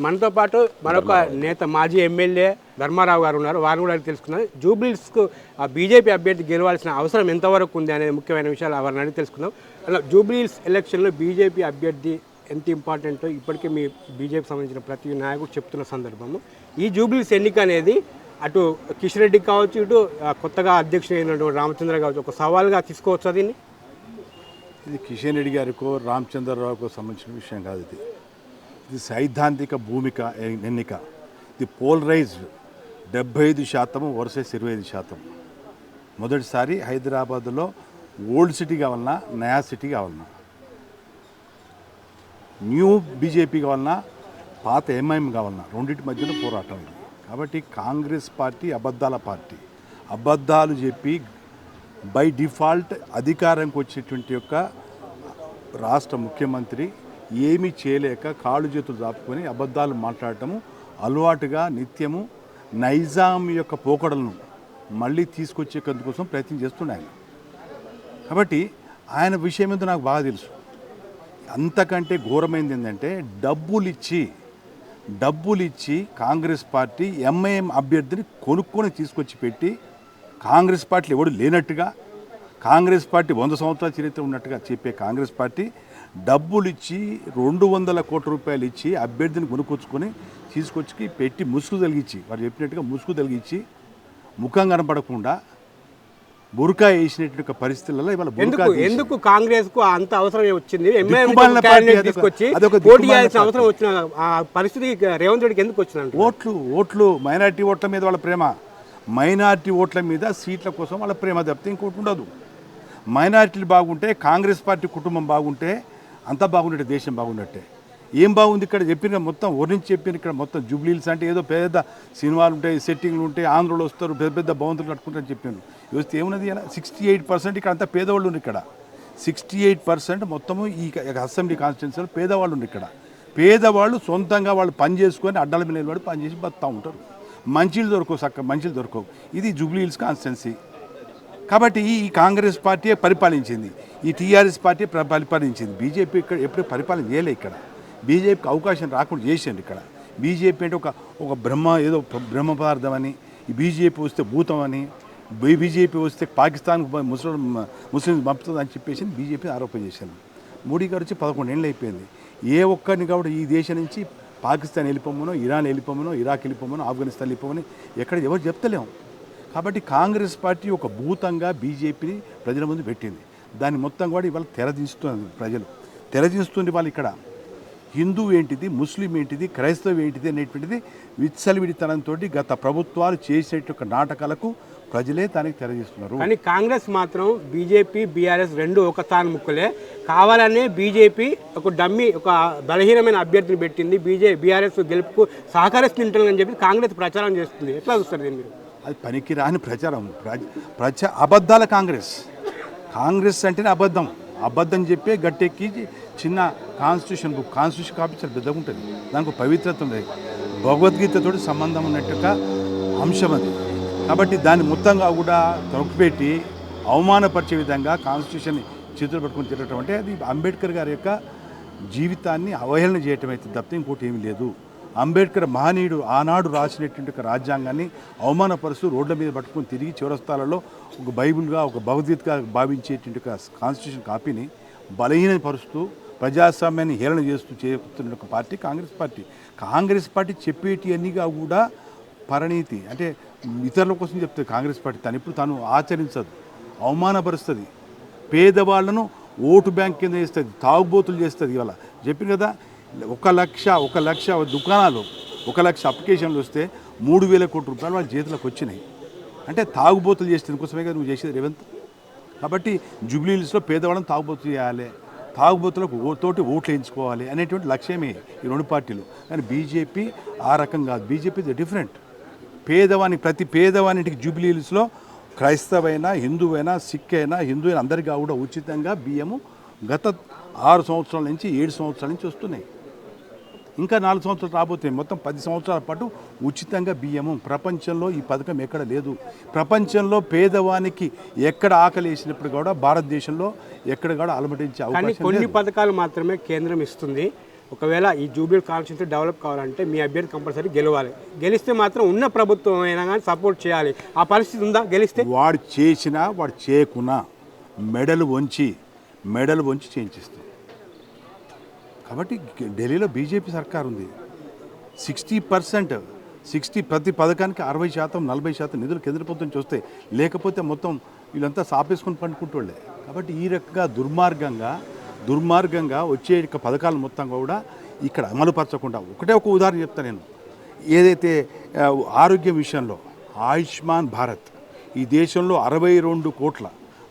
మనతో పాటు మరొక నేత మాజీ ఎమ్మెల్యే ధర్మారావు గారు ఉన్నారు. వారిని కూడా తెలుసుకుందాం. జూబ్లీస్కు ఆ బీజేపీ అభ్యర్థి గెలవాల్సిన అవసరం ఎంతవరకు ఉంది అనేది ముఖ్యమైన విషయాలు వారిని అడిగి తెలుసుకుందాం. అలా జూబ్లీస్ ఎలక్షన్లో బీజేపీ అభ్యర్థి ఎంత ఇంపార్టెంటో ఇప్పటికే మీ బీజేపీ సంబంధించిన ప్రతి నాయకుడు చెప్తున్న సందర్భము. ఈ జూబ్లీస్ ఎన్నిక అనేది అటు కిషన్ రెడ్డికి కావచ్చు ఇటు కొత్తగా అధ్యక్షుడు అయినటువంటి రామచంద్ర కావచ్చు ఒక సవాల్గా తీసుకోవచ్చు దీన్ని? ఇది కిషన్ రెడ్డి గారికో రామచంద్రరావుకో సంబంధించిన విషయం కాదు ఇది. ఇది సైద్ధాంతిక భూమిక ఎన్నిక. ఇది పోలరైజ్డ్ డెబ్బై ఐదు శాతం వర్సెస్ ఇరవై ఐదు శాతం. మొదటిసారి హైదరాబాద్లో ఓల్డ్ సిటీ కావాలన్నా నయా సిటీ కావాలన్నా. న్యూ బీజేపీ కావాలన్నా పాత ఎంఐఎం కావాలన్నా రెండింటి మధ్యలో పోరాటం ఉంది కాబట్టి కాంగ్రెస్ పార్టీ అబద్ధాల పార్టీ. అబద్ధాలు చెప్పి బై డిఫాల్ట్ అధికారంకి వచ్చేటువంటి యొక్క రాష్ట్ర ముఖ్యమంత్రి ఏమీ చేయలేక కాళ్ళు చేతులు దాపుకొని అబద్ధాలు మాట్లాడటము అలవాటుగా నిత్యము నైజాం యొక్క పోకడలను మళ్ళీ తీసుకొచ్చేందుకోసం ప్రయత్నం చేస్తున్నాయి ఆయన. కాబట్టి ఆయన విషయం ఏందో నాకు బాగా తెలుసు. అంతకంటే ఘోరమైంది ఏంటంటే డబ్బులు ఇచ్చి డబ్బులు ఇచ్చి కాంగ్రెస్ పార్టీ ఎంఐఎం అభ్యర్థిని కొనుక్కొని తీసుకొచ్చి పెట్టి కాంగ్రెస్ పార్టీ ఎవడు లేనట్టుగా కాంగ్రెస్ పార్టీ వంద సంవత్సరాల చరిత్ర ఉన్నట్టుగా చెప్పే కాంగ్రెస్ పార్టీ డబ్బులు ఇచ్చి రెండు వందల కోట్ల రూపాయలు ఇచ్చి అభ్యర్థిని కొనుక్కొచ్చుకొని తీసుకొచ్చి పెట్టి ముసుగు తలిగించి వారు చెప్పినట్టుగా ముసుగు తలిగించి ముఖం కనపడకుండా బురకా వేసినటువంటి పరిస్థితులలో ఇవాళ ఎందుకు? కాంగ్రెస్కు అంత అవసరం వచ్చింది? తీసుకొచ్చి చేయాల్సిన. అవసరం వచ్చిన ఆ పరిస్థితి రేవంత్ రెడ్డికి ఎందుకు వచ్చిందంట ఓట్లు ఓట్లు మైనారిటీ ఓట్ల మీద వాళ్ళ ప్రేమ. మైనారిటీ ఓట్ల మీద సీట్ల కోసం వాళ్ళ ప్రేమ తప్పితే ఇంకోటి ఉండదు. మైనారిటీలు బాగుంటే కాంగ్రెస్ పార్టీ కుటుంబం బాగుంటే అంతా బాగుండే దేశం బాగున్నట్టే. ఏం బాగుంది ఇక్కడ చెప్పిన మొత్తం వర్ణించి చెప్పిన ఇక్కడ మొత్తం జూబ్లీల్స్ అంటే ఏదో పెద్ద సినిమాలు ఉంటాయి సెట్టింగ్లు ఉంటాయి ఆంధ్రలో వస్తారు పెద్ద పెద్ద భవంతులు కట్టుకుంటారని చెప్పాను. చూస్తే ఏమున్నది ఇలా సిక్స్టీ ఎయిట్ పర్సెంట్ ఇక్కడ అంతా పేదవాళ్ళు ఉన్నారు ఇక్కడ. సిక్స్టీ ఎయిట్ పర్సెంట్ మొత్తము ఈ అసెంబ్లీ కాన్స్టిట్యున్సీలో పేదవాళ్ళు ఉన్నారు ఇక్కడ. పేదవాళ్ళు సొంతంగా వాళ్ళు పని చేసుకొని అడ్డాల మీద నిలబడి పని చేసి బతుకుతూ ఉంటారు. మంచిలు దొరకవు చక్క మంచిలు దొరకవు. ఇది జూబ్లీ హిల్స్ కాన్స్టిట్యున్సీ. కాబట్టి ఈ కాంగ్రెస్ పార్టీ పరిపాలించింది. ఈ టీఆర్ఎస్ పార్టీ ప్ర- పరిపాలించింది. బీజేపీ ఇక్కడ ఎప్పుడు పరిపాలన చేయలే ఇక్కడ. బీజేపీకి అవకాశం రాకుండా చేసిండు ఇక్కడ. బీజేపీ అంటే ఒక ఒక బ్రహ్మ ఏదో బ్రహ్మ పదార్థం అని బీజేపీ వస్తే భూతం అని బీజేపీ వస్తే పాకిస్తాన్ ముస్లిం ముస్లిం పంపుతుంది అని చెప్పేసి బీజేపీ ఆరోపణ చేశాను మోడీ గారు వచ్చి పదకొండు ఏళ్ళు అయిపోయింది. ఏ ఒక్కరిని కాబట్టి ఈ దేశం నుంచి పాకిస్తాన్ వెళ్ళిపోమనో ఇరాన్ వెళ్ళిపోమనో ఇరాక్ వెళ్ళిపోమనో ఆఫ్ఘనిస్తాన్ వెళ్ళిపోమని ఎక్కడ ఎవరు చెప్తలేము కాబట్టి కాంగ్రెస్ పార్టీ ఒక భూతంగా బీజేపీని ప్రజల ముందు పెట్టింది. దాన్ని మొత్తం కూడా ఇవాళ తెరదిస్తున్నది ప్రజలు. తెరదిస్తుంది వాళ్ళు ఇక్కడ. హిందూ ఏంటిది? ముస్లిం ఏంటిది? క్రైస్తవం ఏంటిది అనేటువంటిది విచ్చలవిడితనంతో గత ప్రభుత్వాలు చేసేట నాటకాలకు ప్రజలే దానికి తెరదీస్తున్నారు. కానీ కాంగ్రెస్ మాత్రం బీజేపీ బీఆర్ఎస్ రెండు ఒక తాను ముక్కలే. కావాలనే బీజేపీ ఒక డమ్మి ఒక బలహీనమైన అభ్యర్థిని పెట్టింది. బీజే బీఆర్ఎస్ గెలుపుకు సహకరిస్తుంటారని చెప్పి కాంగ్రెస్ ప్రచారం చేస్తుంది. ఎట్లా చూస్తారు దీన్ని మీరు? అది పనికిరాని ప్రచారం. ప్రజ అబద్ధాల కాంగ్రెస్. కాంగ్రెస్ అంటేనే అబద్ధం. అబద్ధం చెప్పే గట్టెక్కి చిన్న కాన్స్టిట్యూషన్ బుక్ కాన్స్టిట్యూషన్ కాపీ చాలా పెద్దగా ఉంటుంది. దానికి పవిత్రత ఉంది. భగవద్గీతతో సంబంధం ఉన్నట్టుగా అంశం అది. కాబట్టి దాన్ని మొత్తంగా కూడా తొక్కిపెట్టి అవమానపరిచే విధంగా కాన్స్టిట్యూషన్ చేతులు పట్టుకుని తిరగటం అంటే అది అంబేద్కర్ గారి యొక్క జీవితాన్ని అవహేళన చేయటం అయితే తప్పితే ఇంకోటి ఏమీ లేదు. అంబేద్కర్ మహనీయుడు ఆనాడు రాసినటువంటి ఒక రాజ్యాంగాన్ని అవమానపరుస్తూ రోడ్ల మీద పట్టుకొని తిరిగి చివరస్థాలలో ఒక బైబిల్గా ఒక భగవద్గీతగా భావించేటువంటి ఒక కాన్స్టిట్యూషన్ కాపీని బలహీనపరుస్తూ ప్రజాస్వామ్యాన్ని హేళన చేస్తూ చేస్తున్న ఒక party Congress party. Congress party చెప్పేటి అన్నిగా కూడా పరిణీతి. అంటే ఇతరుల కోసం చెప్తుంది కాంగ్రెస్ పార్టీ తను ఇప్పుడు తాను ఆచరించదు అవమానపరుస్తుంది. పేదవాళ్ళను ఓటు బ్యాంక్ కింద చేస్తుంది తాగుబోతులు చేస్తుంది ఇవాళ. చెప్పిన కదా ఒక లక్ష ఒక లక్ష దుకాణాలు ఒక లక్ష అప్లికేషన్లు వస్తే మూడు వేల కోట్ల రూపాయలు వాళ్ళ చేతులకు వచ్చినాయి. అంటే తాగుబోతులు చేసిన కోసమే కదా నువ్వు చేసేది రేవంత్. కాబట్టి జూబ్లీహిల్స్లో పేదవాళ్ళని తాగుబోతు చేయాలి. తాగుబోతులకు ఓ తోటి ఓట్లు వేయించుకోవాలి అనేటువంటి లక్ష్యమే ఈ రెండు పార్టీలు. కానీ బీజేపీ ఆ రకం కాదు. బీజేపీ డిఫరెంట్ పేదవాని ప్రతి పేదవానికి జూబ్లీహిల్స్లో క్రైస్తవైనా హిందువైనా సిక్ అయినా హిందూ అయినా అందరికీ కూడా ఉచితంగా బియ్యము గత ఆరు సంవత్సరాల నుంచి ఏడు సంవత్సరాల నుంచి వస్తున్నాయి. ఇంకా నాలుగు సంవత్సరాలు రాబోతాయి మొత్తం పది సంవత్సరాల పాటు ఉచితంగా బియ్యము. ప్రపంచంలో ఈ పథకం ఎక్కడ లేదు. ప్రపంచంలో పేదవానికి ఎక్కడ ఆకలి వేసినప్పుడు కూడా భారతదేశంలో ఎక్కడ కూడా అలమటించే అవకాశం కొన్ని పథకాలు మాత్రమే కేంద్రం ఇస్తుంది. ఒకవేళ ఈ జూబ్లీ కాన్స్టిట్యూన్సీ డెవలప్ కావాలంటే మీ అభ్యర్థి కంపల్సరీ గెలవాలి. గెలిస్తే మాత్రం ఉన్న ప్రభుత్వం అయినా కానీ సపోర్ట్ చేయాలి. ఆ పరిస్థితి ఉందా? గెలిస్తే? వాడు చేసినా వాడు చేయకున్నా మెడలు వంచి మెడలు వంచి చేయించిస్తాం కాబట్టి ఢిల్లీలో బీజేపీ సర్కార్ ఉంది సిక్స్టీ పర్సెంట్ సిక్స్టీ ప్రతి పథకానికి అరవై శాతం నలభై శాతం నిధులు కేంద్ర ప్రభుత్వం చూస్తే లేకపోతే మొత్తం వీళ్ళంతా సాపేసుకొని పండుకుంటోళ్ళే. కాబట్టి ఈ రకంగా దుర్మార్గంగా దుర్మార్గంగా వచ్చే యొక్క పథకాలు మొత్తం కూడా ఇక్కడ అమలుపరచకుండా ఒకటే ఒక ఉదాహరణ చెప్తాను నేను. ఏదైతే ఆరోగ్యం విషయంలో ఆయుష్మాన్ భారత్ ఈ దేశంలో అరవై రెండు కోట్ల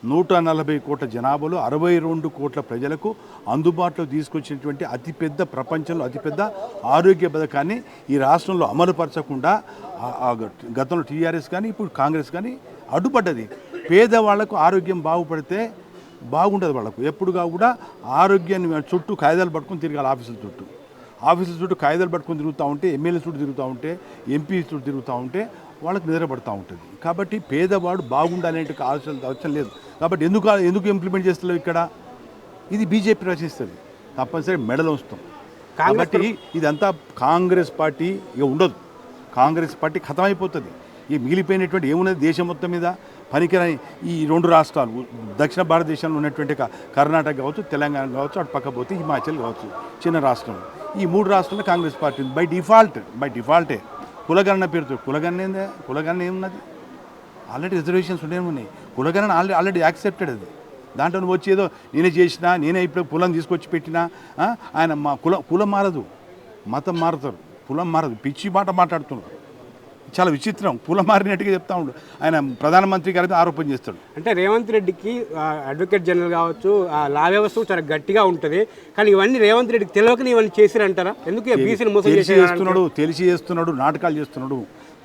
నూట నలభై కోట్ల జనాభాలో అరవై రెండు కోట్ల ప్రజలకు అందుబాటులో తీసుకొచ్చినటువంటి అతిపెద్ద ప్రపంచంలో అతిపెద్ద ఆరోగ్య పథకాన్ని ఈ రాష్ట్రంలో అమలుపరచకుండా గతంలో టీఆర్ఎస్ కానీ ఇప్పుడు కాంగ్రెస్ కానీ అడ్డుపడ్డది. పేదవాళ్ళకు ఆరోగ్యం బాగుపడితే బాగుండదు వాళ్ళకు. ఎప్పుడుగా కూడా ఆరోగ్యాన్ని చుట్టూ కాయిదాలు పట్టుకొని తిరగాలి ఆఫీసుల చుట్టూ. ఆఫీసుల చుట్టూ కాయిదాలు పట్టుకొని తిరుగుతూ ఉంటే ఎమ్మెల్యే చుట్టూ తిరుగుతూ ఉంటే ఎంపీ చుట్టూ తిరుగుతూ ఉంటే వాళ్ళకి నిద్రపడుతూ ఉంటుంది. కాబట్టి పేదవాడు బాగుండాలనే ఆలోచన అవసరం లేదు. కాబట్టి ఎందుకు ఎందుకు ఇంప్లిమెంట్ చేస్తలేవు ఇక్కడ? ఇది బీజేపీ రచిస్తుంది. తప్పనిసరి మెడలు వస్తాం. కాబట్టి ఇదంతా కాంగ్రెస్ పార్టీ ఇక ఉండదు. కాంగ్రెస్ పార్టీ ఖతమైపోతుంది ఈ మిగిలిపోయినటువంటి ఏమున్నది దేశం మొత్తం మీద? పనికిరాని ఈ రెండు రాష్ట్రాలు దక్షిణ భారతదేశంలో ఉన్నటువంటి కర్ణాటక కావచ్చు తెలంగాణ కావచ్చు అటు పక్క పోతే హిమాచల్ కావచ్చు చిన్న రాష్ట్రం. ఈ మూడు రాష్ట్రాల్లో కాంగ్రెస్ పార్టీ ఉంది. బై డిఫాల్ట్ బై డిఫాల్టే కులగణన పేరుతో కులగణన ఏందే? కులగణన ఏమున్నది? ఆల్రెడీ రిజర్వేషన్స్ ఉండే ఉన్నాయి కులగణన ఆల్రెడీ ఆల్రెడీ యాక్సెప్టెడ్ అది. దాంట్లో నువ్వు వచ్చి ఏదో నేనే చేసినా నేనే ఇప్పుడు కులం తీసుకొచ్చి పెట్టినా ఆయన మా కులం కులం మారదు. మతం మారుతారు. కులం మారదు. పిచ్చి మాట మాట్లాడుతున్నారు. చాలా విచిత్రం కులం మారినట్టుగా చెప్తా ఉండు. ఆయన ప్రధానమంత్రి గారికి ఆరోపణ చేస్తాడు. అంటే రేవంత్ రెడ్డికి అడ్వకేట్ జనరల్ కావచ్చు ఆ లా వ్యవస్థ చాలా గట్టిగా ఉంటుంది. కానీ ఇవన్నీ రేవంత్ రెడ్డికి తెలియకనే ఇవన్నీ చేసిరంటారా? ఎందుకు బీసీని మోసం తెలిసి చేసి చేస్తున్నాడు తెలిసి చేస్తున్నాడు నాటకాలు చేస్తున్నాడు.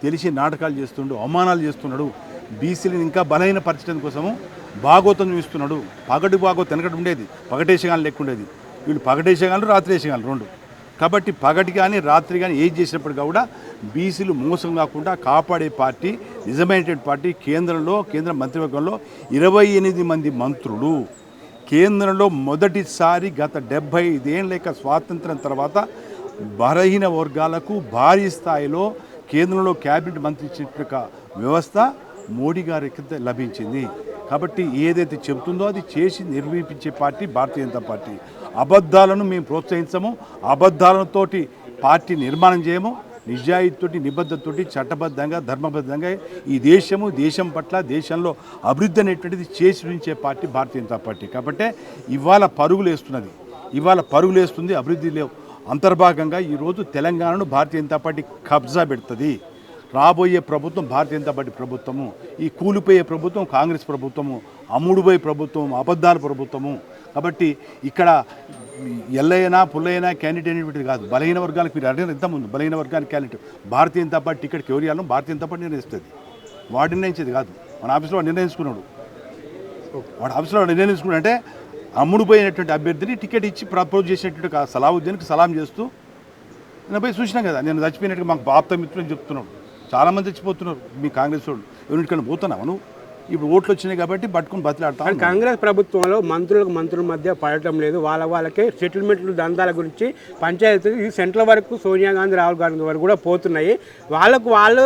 తెలిసి నాటకాలు చేస్తున్నాడు అవమానాలు చేస్తున్నాడు. బీసీలను ఇంకా బలహీన పరచడం కోసము భాగోతం చూస్తున్నాడు పగటి భాగోతం వెనకటి ఉండేది పగటేసగాలు లెక్క ఉండేది వీళ్ళు పగటేసగాలు రాత్రి వేసగాలు రెండు. కాబట్టి పగటి కానీ రాత్రి కానీ ఏం చేసినప్పుడు కూడా బీసీలు మోసం కాకుండా కాపాడే పార్టీ నిజమైనటువంటి పార్టీ కేంద్రంలో కేంద్ర మంత్రివర్గంలో ఇరవై ఎనిమిది మంది మంత్రులు. కేంద్రంలో మొదటిసారి గత డెబ్భై ఐదేళ్ళ యొక్క స్వాతంత్రం తర్వాత బలహీన వర్గాలకు భారీ స్థాయిలో కేంద్రంలో క్యాబినెట్ మంత్రి ఇచ్చిన వ్యవస్థ మోడీ గారి లభించింది. కాబట్టి ఏదైతే చెబుతుందో అది చేసి నిర్వహించే పార్టీ భారతీయ జనతా పార్టీ. అబద్ధాలను మేము ప్రోత్సహించము అబద్ధాలతోటి పార్టీ నిర్మాణం చేయము నిజాయితీతోటి నిబద్ధతోటి చట్టబద్ధంగా ధర్మబద్ధంగా ఈ దేశము దేశం పట్ల దేశంలో అభివృద్ధి అనేటువంటిది చేసి ఉంచే పార్టీ భారతీయ జనతా పార్టీ. కాబట్టి ఇవాళ పరుగులు వేస్తున్నది. ఇవాళ పరుగులు వేస్తుంది అభివృద్ధి లేవు. అంతర్భాగంగా ఈరోజు తెలంగాణను భారతీయ జనతా పార్టీ కబ్జా పెడుతుంది. రాబోయే ప్రభుత్వం భారతీయ జనతా పార్టీ ప్రభుత్వము ఈ కూలిపోయే ప్రభుత్వం కాంగ్రెస్ ప్రభుత్వము అమ్ముడుపోయే ప్రభుత్వం అబద్ధాల ప్రభుత్వము. కాబట్టి ఇక్కడ ఎల్లైనా పుల్లైనా క్యాండిడేట్ అనేటువంటిది కాదు. బలహీన వర్గాలకు మీరు అడిగిన ఇంతకుముందు బలహీన వర్గానికి candidate. Bharatiya Janata party ticket ఎవరు భారతీయ జనతా పార్టీ నిర్ణయిస్తుంది. వాడు నిర్ణయించేది కాదు. మన ఆఫీస్లో వాడు నిర్ణయించుకున్నాడు. వాడు ఆఫీస్లో వాడు నిర్ణయించుకున్నాడు అంటే అమ్ముడుపోయినటువంటి అభ్యర్థిని టికెట్ ఇచ్చి ప్రపోజ్ చేసినటువంటి ఆ సలావుద్దీన్కి సలాం చేస్తూ నేను పోయి చూసినాం కదా నేను చచ్చిపోయినట్టుగా మాకు బాప్త మిత్రులు చెప్తున్నాడు. చాలామంది చచ్చిపోతున్నారు. మీ కాంగ్రెస్ వాళ్ళు. ఎవరింటికన్నా పోతున్నావు నువ్వు? ఇప్పుడు ఓట్లు వచ్చినాయి కాబట్టి పట్టుకుని బతిలాడతా కాంగ్రెస్ ప్రభుత్వంలో మంత్రులకు మంత్రుల మధ్య పడటం లేదు. వాళ్ళ వాళ్ళకే సెటిల్మెంట్లు దందాల గురించి పంచాయతీ ఈ సెంట్రల్ వరకు సోనియా గాంధీ రాహుల్ గాంధీ వరకు కూడా పోతున్నాయి. వాళ్ళకు వాళ్ళు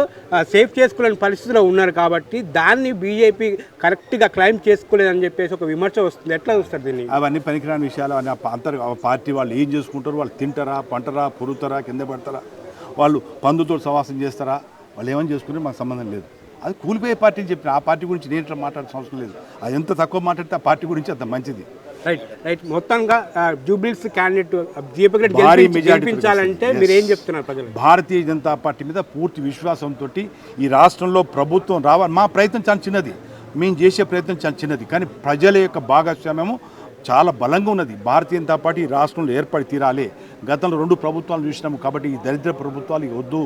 సేఫ్ చేసుకోలేని పరిస్థితిలో ఉన్నారు కాబట్టి దాన్ని బీజేపీ కరెక్ట్గా క్లైమ్ చేసుకోలేదని చెప్పేసి ఒక విమర్శ వస్తుంది. ఎట్లా చూస్తారు దీన్ని? అవన్నీ పనికిరాని విషయాలు. అని అంతర్ పార్టీ వాళ్ళు ఏం చేసుకుంటారు? వాళ్ళు తింటారా పంటరా పొరుతారా కింద పడతారా? వాళ్ళు పందుతో సవాసం చేస్తారా? వాళ్ళు ఏమని చేసుకుంటే మాకు సంబంధం లేదు. అది కూలిపోయే పార్టీ అని చెప్పిన ఆ పార్టీ గురించి నేను మాట్లాడాల్సిన అవసరం లేదు. అది ఎంత తక్కువ మాట్లాడితే ఆ పార్టీ గురించి అంత మంచిది. రైట్ రైట్ మొత్తంగా జూబ్లీస్ క్యాండిడేట్ దీపక్ రెడ్డి గెలిపించాలంటే. మీరు ఏం చెప్తున్నారు ప్రజలు భారతీయ జనతా పార్టీ మీద పూర్తి విశ్వాసంతో ఈ రాష్ట్రంలో ప్రభుత్వం రావాలి. మా ప్రయత్నం చాలా చిన్నది. మేము చేసే ప్రయత్నం చాలా చిన్నది. కానీ ప్రజల యొక్క భాగస్వామ్యము చాలా బలంగా ఉన్నది. భారతీయ జనతా పార్టీ రాష్ట్రంలో ఏర్పడి తీరాలి. గతంలో రెండు ప్రభుత్వాలు చూసినాము కాబట్టి ఈ దరిద్ర ప్రభుత్వాలు వద్దు.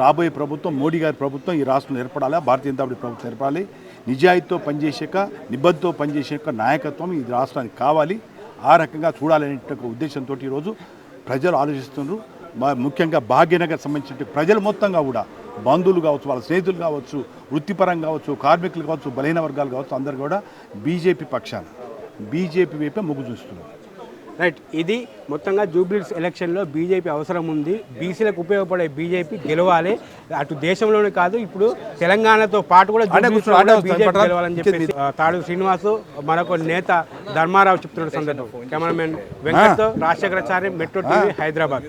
రాబోయే ప్రభుత్వం మోడీ గారి ప్రభుత్వం ఈ రాష్ట్రంలో ఏర్పడాలి? భారతీయ జనతా పార్టీ ప్రభుత్వం ఏర్పడాలి. నిజాయితీతో పనిచేసాక నిబద్ధతో పనిచేసాక నాయకత్వం ఈ రాష్ట్రానికి కావాలి. ఆ రకంగా చూడాలనే ఒక ఉద్దేశంతో ఈరోజు ప్రజలు ఆలోచిస్తున్నారు ముఖ్యంగా భాగ్యనగర్ సంబంధించిన ప్రజలు మొత్తంగా కూడా బంధువులు కావచ్చు వాళ్ళ స్నేహితులు కావచ్చు వృత్తిపరం కావచ్చు కార్మికులు కావచ్చు బలహీన వర్గాలు కావచ్చు అందరు కూడా బీజేపీ పక్షాన బీజేపీ వైపే మొగ్గు చూస్తున్నారు. రైట్. ఇది మొత్తంగా జూబ్లీస్ ఎలక్షన్లో బీజేపీ అవసరం ఉంది. బీసీలకు ఉపయోగపడే బీజేపీ గెలవాలి. అటు దేశంలోనే కాదు ఇప్పుడు తెలంగాణతో పాటు కూడా బీజేపీ. గెలవాలని చెప్పేసి తాడు శ్రీనివాసు మరొక నేత ధర్మారావు చెప్తున్న సందర్భం. కెమెరామెన్ వెంకట్తో రాజశేఖరాచారి మెట్రో టీవీ హైదరాబాద్.